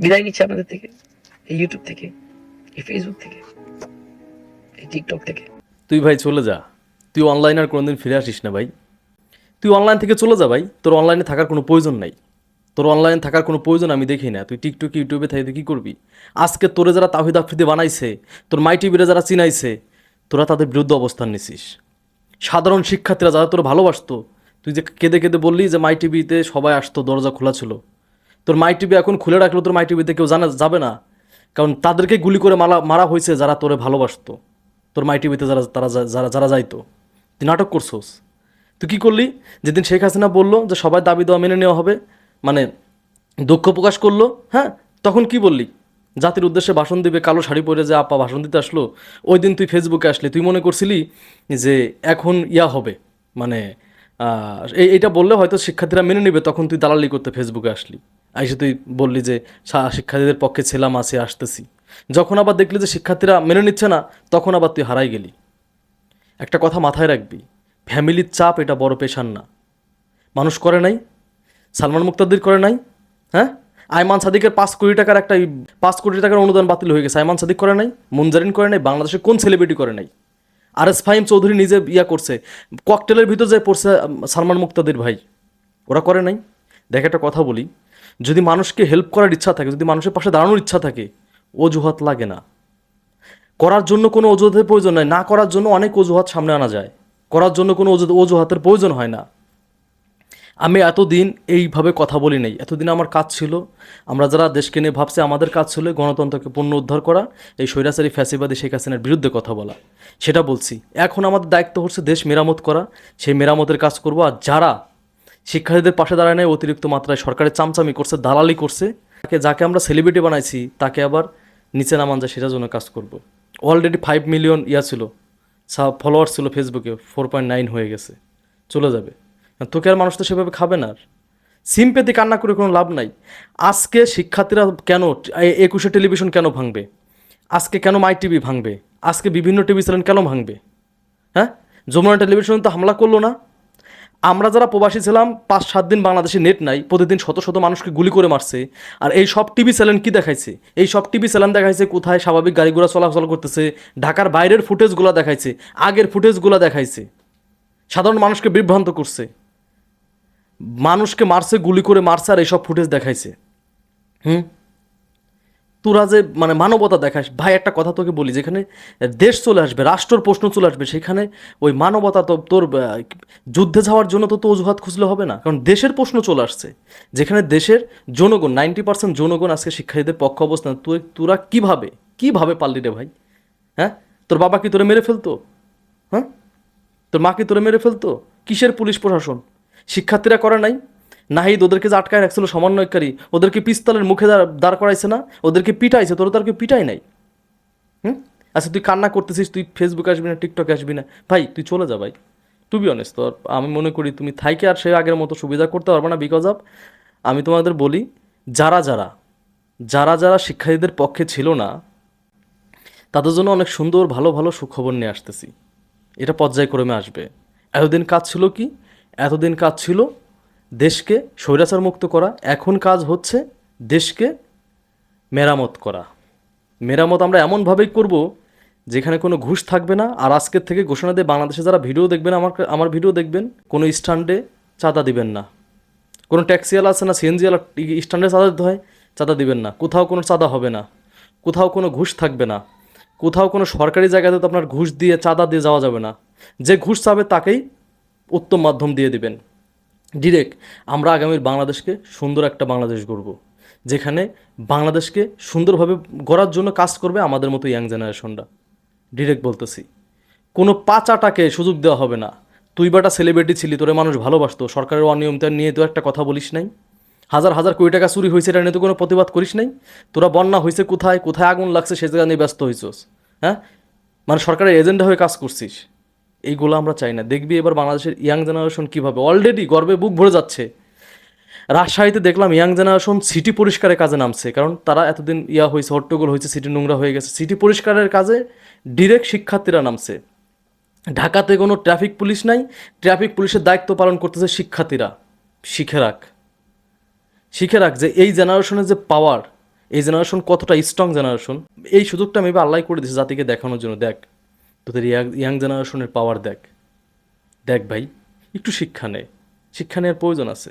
বিদায় নিচ্ছে আপনাদের থেকে, এই ইউটিউব থেকে, এই ফেসবুক থেকে, এই টিকটক থেকে। তুই ভাই চলে যা। তুই অনলাইনে আর কোনোদিন ফিরে আসিস না ভাই। তুই অনলাইন থেকে চলে যা ভাই। তোর অনলাইনে থাকার কোনো প্রয়োজন নাই। তোর অনলাইনে থাকার কোনো প্রয়োজন আমি দেখি না। তুই টিকটক ইউটিউবে থাকি তুই কী করবি? আজকে তোরে যারা তাহিদ আফ্রিদি বানাইছে, তোর মাই টিভিরে যারা চিনাইছে, তোরা তাদের বিরুদ্ধে অবস্থান নিছিস। সাধারণ শিক্ষার্থীরা যারা তোর ভালোবাসতো, তুই যে কেঁদে কেঁদে বললি যে মাই টিভিতে সবাই আসতো, দরজা খোলা ছিল। তোর মাই টিভি এখন খুলে রাখলেও তোর মাই টিভিতে কেউ জানা যাবে না। কারণ তাদেরকে গুলি করে মারা মারা হয়েছে যারা তোরে ভালোবাসতো। তোর মাই টিভিতে যারা তারা যারা যারা যাইতো। তুই নাটক করছোস। তুই কী করলি? যেদিন শেখ হাসিনা বলল যে সবাই দাবি দেওয়া মেনে নেওয়া হবে মানে দুঃখ প্রকাশ করল হ্যাঁ? তখন কি বললি? জাতির উদ্দেশ্যে ভাষণ দিবে, কালো শাড়ি পরে যে আপা ভাষণ দিতে আসলো, ওই দিন তুই ফেসবুকে আসলি। তুই মনে করছিলি যে এখন ইয়া হবে মানে এইটা বললে হয়তো শিক্ষার্থীরা মেনে নেবে, তখন তুই দালালি করতে ফেসবুকে আসলি। আইসে তুই বললি যে শিক্ষার্থীদের পক্ষে ছিলাম, আসি, আসতেছি। যখন আবার দেখলি যে শিক্ষার্থীরা মেনে নিচ্ছে না, তখন আবার তুই হারাই গেলি। একটা কথা মাথায় রাখবি, ফ্যামিলির চাপ এটা বড় পেশার না। মানুষ করে নাই, সালমান মুক্তাদির করে নাই হ্যাঁ? আয়মান সাদিকের পাঁচ কোটি টাকার একটা পাঁচ কোটি টাকার অনুদান বাতিল হয়ে গেছে। আয়মান সাদিক করে নাই, মুনজারিন করে নাই, বাংলাদেশে কোন সেলিব্রিটি করে নাই? আর এস ফাহিম চৌধুরী নিজে ইয়া করছে ককটেলের ভিতর যে পড়ছে সালমান মুক্তাদির ভাই, ওরা করে নাই। দেখ একটা কথা বলি যদি মানুষকে হেল্প করার ইচ্ছা থাকে, যদি মানুষের পাশে দাঁড়ানোর ইচ্ছা থাকে, অজুহাত লাগে না। করার জন্য কোনো অজুহাতের প্রয়োজন নয় না করার জন্য অনেক অজুহাত সামনে আনা যায়। করার জন্য কোনো অজু- অজুহাতের প্রয়োজন হয় না। আমি এতদিন এইভাবে কথা বলি নাই। এতদিন আমার কাজ ছিল, আমরা যারা দেশকে নিয়ে ভাবছি, আমাদের কাজ ছিল গণতন্ত্রকে পূর্ণ উদ্ধার করা, এই স্বৈরাচারী, ফ্যাসিবাদী শেখ হাসিনার বিরুদ্ধে কথা বলা। সেটা বলছি। এখন আমাদের দায়িত্ব হচ্ছে দেশ মেরামত করা। সেই মেরামতের কাজ করব। আর যারা শিক্ষার্থীদের পাশে দাঁড়ায় নেয় অতিরিক্ত মাত্রায় সরকারের চামচামি করছে, দালালি করছে। তাকে, যাকে আমরা সেলিব্রিটি বানাইছি, তাকে আবার নিচে নামান যায়, সেটার জন্য কাজ করব। অলরেডি ফাইভ মিলিয়ন ইয়া ছিল ফলোয়ার ছিল ফেসবুকে ফোর পয়েন্ট নাইন হয়ে গেছে, চলে যাবে। তোকে আর মানুষ তো সেভাবে খাবে না আর। সিম্পেতে কান্না করে কোনো লাভ নাই। আজকে শিক্ষার্থীরা কেন একুশে টেলিভিশন কেন ভাঙবে? আজকে কেন মাই টিভি ভাঙবে? আজকে বিভিন্ন টিভি চ্যানেল কেন ভাঙবে? হ্যাঁ? যমুনা টেলিভিশন তো হামলা করল না? আমরা যারা প্রবাসী ছিলাম, পাঁচ, সাত দিন বাংলাদেশে নেট নাই, প্রতিদিন শত শত মানুষকে গুলি করে মারছে। আর এই সব টিভি চ্যানেল কি দেখাইছে? এই সব টিভি চ্যানেল দেখাইছে কোথায় স্বাভাবিক গাড়ি ঘোড়া চলাচল করতেছে, ঢাকার বাইরের ফুটেজগুলো দেখাইছে, আগের ফুটেজগুলো দেখাইছে। সাধারণ মানুষকে বিভ্রান্ত করছে। মানুষকে মারছে, গুলি করে মারছে আর এইসব ফুটেজ দেখাইছে। হুম? তোরা যে মানে মানবতা দেখাস, ভাই, একটা কথা তোকে বলি, যেখানে দেশ চলে আসবে, রাষ্ট্রর প্রশ্ন চলে আসবে, সেখানে ওই মানবতা তো তোর যুদ্ধে যাওয়ার জন্য তো তো অজুহাত খুঁজলে হবে না। কারণ দেশের প্রশ্ন চলে আসছে, যেখানে দেশের জনগণ নাইনটি পার্সেন্ট জনগণ আজকে শিক্ষার্থীদের পক্ষ অবস্থান, তুই, তোরা কীভাবে কীভাবে পারলি রে ভাই? হ্যাঁ? তোর বাবা কি তোরে মেরে ফেলতো? হ্যাঁ? তোর মা কি তোরে মেরে ফেলতো? কিসের পুলিশ প্রশাসন? শিক্ষার্থীরা করে নাই? নাহিদ ওদেরকে যে আটকায় রাখছিল সমন্বয়কারী, ওদেরকে পিস্তলের মুখে দাঁড় করাইছে না? ওদেরকে পিটাইছে, তোর তাদেরকে পিটাই নাই। হুম? আচ্ছা তুই কান্না করতেছিস, তুই ফেসবুকে আসবি না টিকটকে আসবি না? ভাই, তুই চলে যা ভাই। টু বি অনেস্ট তোর, আমি মনে করি তুমি থাইকে আর সে আগের মতো সুবিধা করতে পারবে না বিকজ অফ আমি তোমাদের বলি, যারা যারা যারা যারা শিক্ষার্থীদের পক্ষে ছিল না, তাদের জন্য অনেক সুন্দর, ভালো ভালো সুখবর নিয়ে আসতেছি। এটা পর্যায়ক্রমে আসবে। এতদিন কাজ ছিল কি? এতদিন কাজ ছিল দেশকে স্বৈরাচার মুক্ত করা। এখন কাজ হচ্ছে দেশকে মেরামত করা। মেরামত আমরা এমনভাবেই করব যেখানে কোনো ঘুষ থাকবে না। আর আজকের থেকে ঘোষণা দিয়ে বাংলাদেশে যারা ভিডিও দেখবেন, আমার আমার ভিডিও দেখবেন, কোনো স্ট্যান্ডে চাঁদা দিবেন না। কোনো ট্যাক্সিওয়ালা আছে না, সিএনজিওয়ালা স্ট্যান্ডে চাঁদা দিতে হয়, চাঁদা দিবেন না। কোথাও কোনো চাঁদা হবে না। কোথাও কোনো ঘুষ থাকবে না। কোথাও কোনো সরকারি জায়গাতে তো আপনার ঘুষ দিয়ে, চাঁদা দিয়ে যাওয়া যাবে না। যে ঘুষ চাবে তাকেই উত্তম মাধ্যম দিয়ে দিবেন। ডিরেক্ট আমরা আগামীর বাংলাদেশকে সুন্দর একটা বাংলাদেশ গড়ব, যেখানে বাংলাদেশকে সুন্দরভাবে গড়ার জন্য কাজ করবে আমাদের মতো ইয়াং জেনারেশনরা ডিরেক্ট বলতেছি, কোনো পাচাটাকে সুযোগ দেওয়া হবে না। তুই বাটা সেলিব্রিটি ছিলি, তোরে মানুষ ভালোবাসতো, সরকারের অনিয়মতা নিয়ে তো একটা কথা বলিস নাই। হাজার হাজার কোটি টাকা চুরি হয়েছে, এটা নিয়ে তো কোনো প্রতিবাদ করিস নাই। তোরা বন্যা হয়েছে কোথায় কোথায় আগুন লাগছে, সে জায়গা নিয়ে ব্যস্ত হয়েছিস হ্যাঁ? মানে সরকারের এজেন্ডা হয়ে কাজ করছিস। এইগুলো আমরা চাই না। দেখবি এবার বাংলাদেশের ইয়াং জেনারেশন কীভাবে? অলরেডি গর্বে বুক ভরে যাচ্ছে। রাজশাহীতে দেখলাম ইয়াং জেনারেশন সিটি পরিষ্কারের কাজে নামছে। কারণ তারা এতদিন ইয়া হয়েছে, হট্টগোল হয়েছে সিটি নোংরা হয়ে গেছে। সিটি পরিষ্কারের কাজে ডিরেক্ট শিক্ষার্থীরা নামছে। ঢাকাতে কোনো ট্রাফিক পুলিশ নাই। ট্রাফিক পুলিশের দায়িত্ব পালন করতেছে শিক্ষার্থীরা। শিখে রাখ। শিখে রাখ যে এই জেনারেশনের যে পাওয়ার এই জেনারেশন কতটা স্ট্রং জেনারেশন এই সুযোগটা মেবি আল্লাহ করে দিয়েছে জাতিকে দেখানোর জন্য। দেখ তোদের ইয়াং জেনারেশনের পাওয়ার দেখ। দেখ ভাই, একটু শিক্ষা নে। শিক্ষা নেওয়ার প্রয়োজন আছে।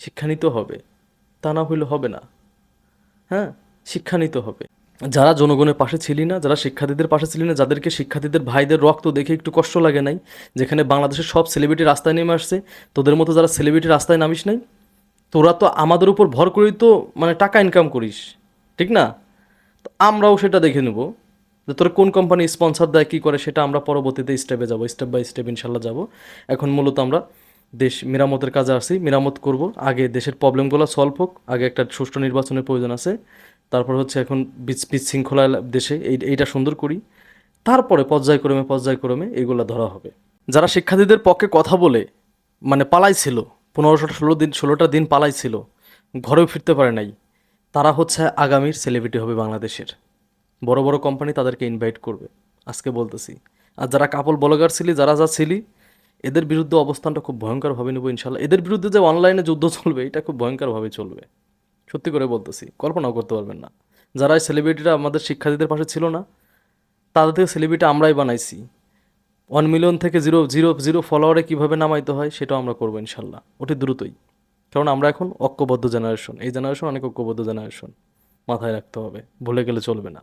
শিক্ষা নিতে হবে। তা না হইলে হবে না। হ্যাঁ শিক্ষা নিতে হবে। যারা জনগণের পাশে ছিলি না, যারা শিক্ষার্থীদের পাশে ছিলি না, যাদেরকে শিক্ষার্থীদের ভাইদের রক্ত দেখে একটু কষ্ট লাগে নাই, যেখানে বাংলাদেশের সব সেলিব্রিটি রাস্তায় নেমে আসছে, তোদের মতো যারা সেলিব্রিটি রাস্তায় নামিস নাই, তোরা তো আমাদের উপর ভর করেই তো মানে টাকা ইনকাম করিস, ঠিক না? তো আমরাও সেটা দেখে নেব। যে তোর কোন কোম্পানি স্পন্সর দেয়, কী করে, সেটা আমরা পরবর্তীতে স্টেপে যাব স্টেপ বাই স্টেপ ইনশাল্লাহ যাব। এখন মূলত আমরা দেশ, মেরামতের কাজে আসি, মেরামত করব। আগে দেশের প্রবলেমগুলো সলভ হোক, আগে একটা সুষ্ঠু নির্বাচনের প্রয়োজন আছে। তারপর হচ্ছে এখন বিশৃঙ্খলা দেশে এই এইটা সুন্দর করি। তারপরে পর্যায়ক্রমে পর্যায়ক্রমে এগুলো ধরা হবে। যারা শিক্ষার্থীদের পক্ষে কথা বলে মানে পালাইছিল, পনেরোশোটা ষোলো দিন ষোলোটা দিন পালাইছিল, ঘরেও ফিরতে পারে নাই, তারা হচ্ছে আগামীর সেলিব্রিটি হবে বাংলাদেশের। বড় বড় কোম্পানি তাদেরকে ইনভাইট করবে। আজকে বলতেছি। আর যারা কাপল ব্লগার ছিলি, যারা যা ছিলি, এদের বিরুদ্ধে অবস্থানটা খুব ভয়ঙ্করভাবে নেব ইনশাল্লাহ। এদের বিরুদ্ধে যে অনলাইনে যুদ্ধ চলবে, এটা খুব ভয়ঙ্করভাবে চলবে। সত্যি করে বলতেছি, কল্পনাও করতে পারবেন না। যারা সেলিব্রিটিরা আমাদের শিক্ষার্থীদের পাশে ছিল না, তাদের থেকে সেলিব্রিটি আমরাই বানাইছি। ওয়ান মিলিয়ন থেকে জিরো জিরো জিরো ফলোয়ারে কীভাবে নামাইতে হয়, সেটাও আমরা করব ইনশাল্লাহ, অতি দ্রুতই। কারণ আমরা এখন ঐক্যবদ্ধ জেনারেশন এই জেনারেশন অনেক ঐক্যবদ্ধ জেনারেশন মাথায় রাখতে হবে, ভুলে গেলে চলবে না।